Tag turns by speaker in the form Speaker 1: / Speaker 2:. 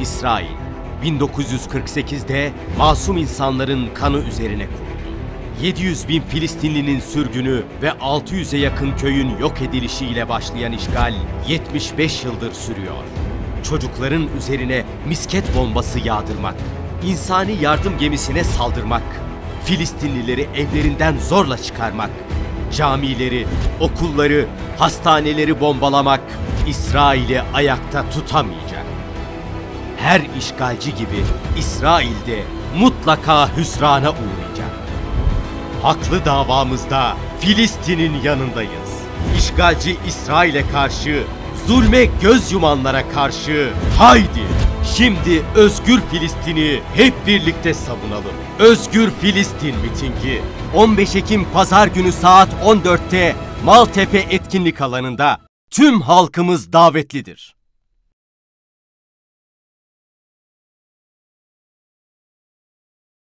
Speaker 1: İsrail 1948'de masum insanların kanı üzerine kuruldu. 700 bin Filistinlinin sürgünü ve 600'e yakın köyün yok edilişiyle başlayan işgal 75 yıldır sürüyor. Çocukların üzerine misket bombası yağdırmak, insani yardım gemisine saldırmak, Filistinlileri evlerinden zorla çıkarmak, camileri, okulları, hastaneleri bombalamak İsrail'i ayakta tutamayacak. Her işgalci gibi İsrail de mutlaka hüsrana uğrayacak. Haklı davamızda Filistin'in yanındayız. İşgalci İsrail'e karşı, zulme göz yumanlara karşı haydi şimdi özgür Filistin'i hep birlikte savunalım. Özgür Filistin mitingi 15 Ekim Pazar günü saat 14'te Maltepe etkinlik alanında tüm halkımız davetlidir.